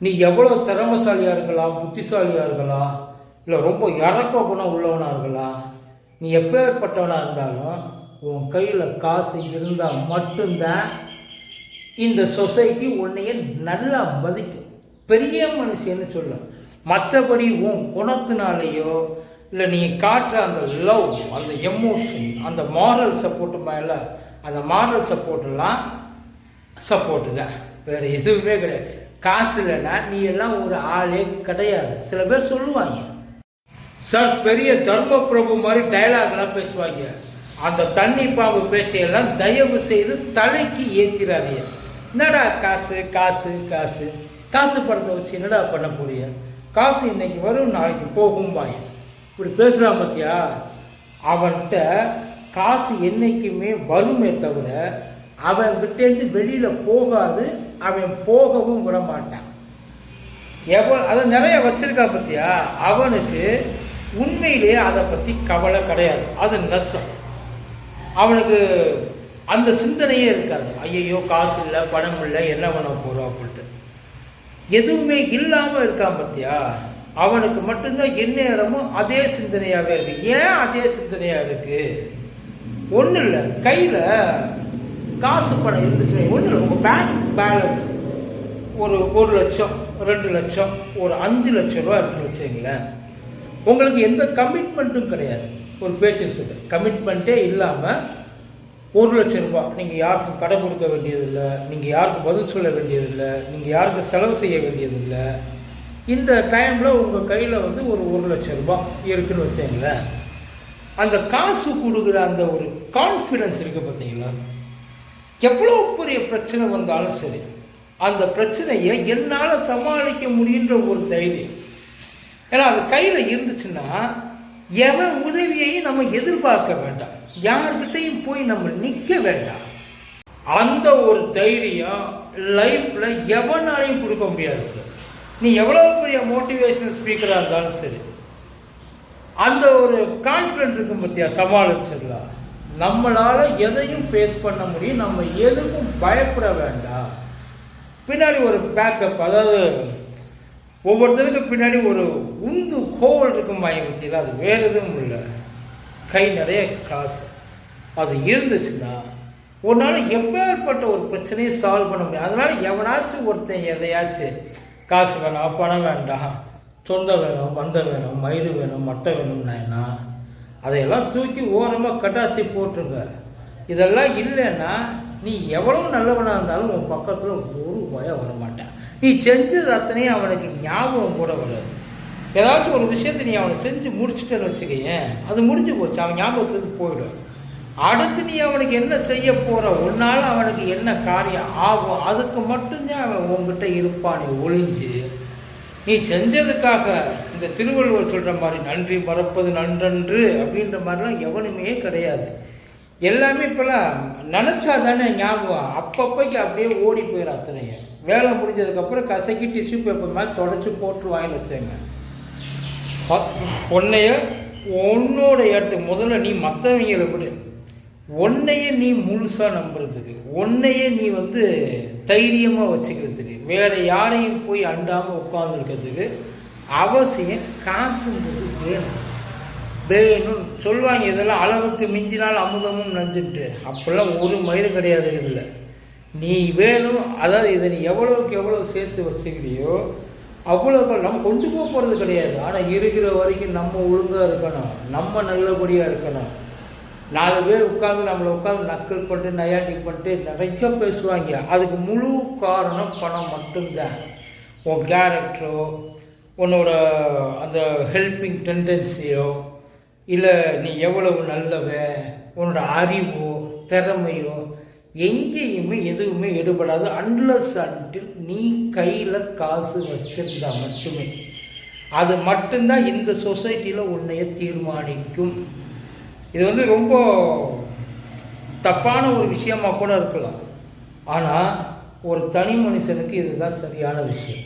நீ எவ்வளோ திறமசாலியாக இருக்கலாம் புத்திசாலியாக இருக்கலாம் இல்லை ரொம்ப இறக்க குணம் உள்ளவனாக இருக்கலாம் நீ எப்பேற்பட்டவனாக இருந்தாலும் உன் கையில் காசு இருந்தால் மட்டும்தான் இந்த சொசைட்டி உன்னைய நல்லா மதிக்கும். பெரிய மனுஷன்னு சொல்லும் மற்றபடி உன் குணத்தினாலேயோ இல்லை நீ காட்டுற அந்த லவ் அந்த எமோஷன் அந்த மாரல் சப்போர்ட் மேலே அந்த மாரல் சப்போர்ட்டெல்லாம் சப்போர்ட்டு தான். வேறு எதுவுமே கிடையாது. காசு இல்லைன்னா நீ எல்லாம் ஒரு ஆளே கிடையாது. சில பேர் சொல்லுவாங்க சார் பெரிய தர்ம பிரபு மாதிரி டைலாக்லாம் பேசுவாங்க. அந்த தண்ணி பாம்பு பேச்சையெல்லாம் தயவு செய்து தலைக்கு ஏற்றிடாதீங்க என்னடா காசு காசு காசு? காசு படத்தை வச்சு என்னடா பண்ண போறிய காசு இன்னைக்கு வரும் நாளைக்கு போகும்பாங்க. இப்படி பேசுகிறான் பார்த்தியா அவன்கிட்ட காசு என்னைக்குமே வருமே தவிர அவன் கிட்டேருந்து வெளியில் போகாது அவன் போகவும் விட மாட்டான் எவ்வளோ அதை நிறைய வச்சிருக்கா பத்தியா? அவனுக்கு உண்மையிலேயே அதை பற்றி கவலை கிடையாது. அது நெசம் அவனுக்கு அந்த சிந்தனையே இருக்காது. ஐயையோ காசு இல்லை பணம் இல்லை என்ன பண்ண போகிறோம் அப்படின்ட்டு. எதுவுமே இல்லாமல் இருக்கான் பத்தியா? அவனுக்கு மட்டும்தான் எந்நேரமும் அதே சிந்தனையாகவே இருக்கு. ஏன் அதே சிந்தனையாக இருக்கு? ஒன்றும் இல்லை. கையில் காசு பணம் இருந்துச்சுன்னா ஒன்றும் இல்லை. உங்கள் பேங்க் பேலன்ஸ் ஒரு ஒரு லட்சம் ரெண்டு லட்சம் ஒரு அஞ்சு லட்சம் ரூபா இருக்குன்னு வச்சுங்களேன் உங்களுக்கு எந்த கமிட்மெண்ட்டும் கிடையாது. ஒரு பேச்சு கமிட்மெண்ட்டே இல்லாமல் ஒரு லட்சம் ரூபா நீங்கள் யாருக்கும் கடை கொடுக்க வேண்டியதில்லை நீங்கள் யாருக்கும் பதில் சொல்ல வேண்டியதில்லை நீங்கள் யாருக்கும் செலவு செய்ய வேண்டியதில்லை. இந்த டைமில் உங்கள் கையில் வந்து ஒரு ஒரு லட்சம் ரூபா இருக்குன்னு வச்சுங்களேன் அந்த காசு கொடுக்குற அந்த ஒரு கான்ஃபிடன்ஸ் இருக்குது பார்த்தீங்களா? எவ்வளோ பெரிய பிரச்சனை வந்தாலும் சரி அந்த பிரச்சனையை என்னால் சமாளிக்க முடியுன்ற ஒரு தைரியம். ஏன்னா அது கையில் இருந்துச்சுன்னா எவன் உதவியையும் நம்ம எதிர்பார்க்க வேண்டாம். யார்கிட்டையும் போய் நம்ம நிற்க வேண்டாம். அந்த ஒரு தைரியம் லைஃப்பில் எவனாலையும் கொடுக்க முடியாது சார் நீ எவ்வளோ பெரிய மோட்டிவேஷனல் ஸ்பீக்கராக இருந்தாலும் சரி அந்த ஒரு கான்ஃபிடென்ட் இருக்கும் பார்த்தியா சமாளிச்சிடலாம். நம்மளால் எதையும் ஃபேஸ் பண்ண முடியும். நம்ம எதுக்கும் பயப்பட வேண்டாம். பின்னாடி ஒரு பேக்கப் அதாவது ஒவ்வொருத்தருக்கு பின்னாடி ஒரு உந்து கோல் இருக்கும் மயமத்தியில் அது வேறு எதுவும் இல்லை. கை நிறைய காசு. அது இருந்துச்சுன்னா ஒரு நாள் எப்பேற்பட்ட ஒரு பிரச்சனையை சால்வ் பண்ண முடியும். அதனால் எவனாச்சும் ஒருத்தன் எதையாச்சும் காசு வேணாம் பணம் வேண்டாம் சொந்தம் வேணும் வந்த வேணும் மயிறு வேணும் மட்டை வேணும்னா அதையெல்லாம் தூக்கி ஓரமாக கட்டாசி போட்டுருங்க இதெல்லாம் இல்லைன்னா நீ எவ்வளவு நல்லவனாக இருந்தாலும் உன் பக்கத்தில் ஒரு பயம் வரமாட்டேன் நீ செஞ்சது அத்தனையும் அவனுக்கு ஞாபகம் கூட வராது. ஏதாச்சும் ஒரு விஷயத்தை நீ அவனை செஞ்சு முடிச்சிட்டேன்னு வச்சுக்கேன் அது முடிஞ்சு போச்சு அவன் ஞாபகத்துக்கு போயிடும். அடுத்து நீ அவனுக்கு என்ன செய்ய போகிற உன்னால் அவனுக்கு என்ன காரியம் ஆகும் அதுக்கு மட்டும்தான் அவன் உங்ககிட்ட இருப்பான் ஒளிஞ்சு. நீ செஞ்சதுக்காக இந்த திருவள்ளுவர் சொல்கிற மாதிரி நன்றி மறப்பது நன்றன்று அப்படின்ற மாதிரிலாம் எவனுமே கிடையாது. எல்லாமே இப்போலாம் நினச்சா தானே ஞாபகம். அப்பப்போக்கு அப்படியே ஓடி போயிடும் அத்தனைய. வேலை முடிஞ்சதுக்கப்புறம் கசக்கி டிஷ்யூ பேப்பர் மாதிரி தொடச்சி போட்டு வாங்கி வச்சேங்க. உன்னைய உன்னோட இடத்துக்கு முதல்ல நீ மற்றவங்களை விடு. உன்னையே நீ முழுசாக நம்புறதுக்கு உன்னையே நீ வந்து தைரியமாக வச்சுக்கிறதுக்கு. வேறு யாரையும் போய் அண்டாமல் உட்காந்துருக்கிறதுக்கு அவசியம் காசுங்கிறது வேணும். வேணும். சொல்லுவாங்க இதெல்லாம் அளவுக்கு மிஞ்சினால் அமுதமும் நஞ்சுன்ட்டு. அப்போல்லாம் ஒரு மயிறு கிடையாது இல்லை நீ வேணும் அதாவது இதை நீ எவ்வளோக்கு எவ்வளோ சேர்த்து வச்சுக்கிறியோ அவ்வளோ நம்ம கொண்டு போக போகிறது கிடையாது. ஆனால் இருக்கிற வரைக்கும் நம்ம ஒழுங்காக இருக்கணும். நம்ம நல்லபடியாக இருக்கணும். நாலு பேர் உட்காந்து நம்மளை உட்காந்து நக்கல் பண்ணிட்டு நயாண்டி பண்ணிட்டு நிறைய பேசுவாங்க. அதுக்கு முழு காரணம் பணம் மட்டும்தான். உன் கேரக்டரோ உன்னோட அந்த ஹெல்பிங் டெண்டன்சியோ இல்லை நீ எவ்வளவு நல்லவ உன்னோட அறிவோ திறமையோ எங்கேயுமே எதுவுமே எடுபடாது அன்லஸ் அன்டில் நீ கையில் காசு வச்சிருந்தா மட்டுமே. அது மட்டும்தான் இந்த சொசைட்டியில் உன்னைய தீர்மானிக்கும். இது வந்து ரொம்ப தப்பான ஒரு விஷயமாக கூட இருக்கலாம். ஆனால் ஒரு தனி மனுஷனுக்கு இதுதான் சரியான விஷயம்.